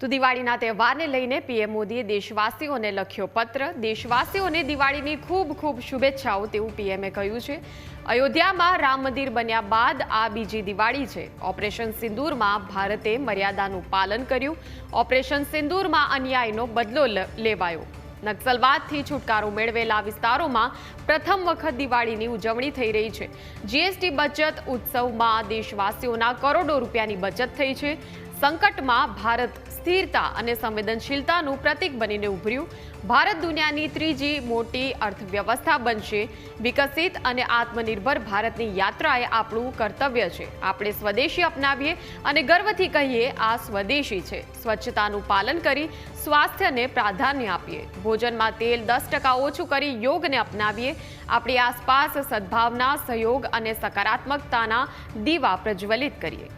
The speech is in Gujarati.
તો દિવાળીના તહેવારને લઈને પીએમ મોદીએ દેશવાસીઓને લખ્યો પત્ર. દેશવાસીઓને દિવાળીની ખૂબ ખૂબ શુભેચ્છાઓ તેવું પીએમએ કહ્યું છે. અયોધ્યામાં રામ મંદિર બન્યા બાદ આ બીજી દિવાળી છે. ઓપરેશન સિંદૂરમાં ભારતે મર્યાદાનું પાલન કર્યું. ઓપરેશન સિંદૂરમાં અન્યાયનો બદલો લેવાયો. નક્સલવાદથી છુટકારો મેળવેલા વિસ્તારોમાં પ્રથમ વખત દિવાળીની ઉજવણી થઈ રહી છે. જીએસટી બચત ઉત્સવમાં દેશવાસીઓના કરોડો રૂપિયાની બચત થઈ છે. સંકટમાં ભારત સ્થિરતા અને સંવેદનશીલતાનું પ્રતીક બનીને ઉભર્યું. ભારત દુનિયાની ત્રીજી મોટી અર્થવ્યવસ્થા બનશે. વિકસિત અને આત્મનિર્ભર ભારતની યાત્રા એ આપણું કર્તવ્ય છે. આપણે સ્વદેશી અપનાવીએ અને ગર્વથી કહીએ, આ સ્વદેશી છે. સ્વચ્છતાનું પાલન કરી સ્વાસ્થ્યને પ્રાધાન્ય આપીએ. ભોજનમાં તેલ દસ ટકા ઓછું કરી યોગને અપનાવીએ. આપણી આસપાસ સદભાવના, સહયોગ અને સકારાત્મકતાના દીવા પ્રજ્વલિત કરીએ.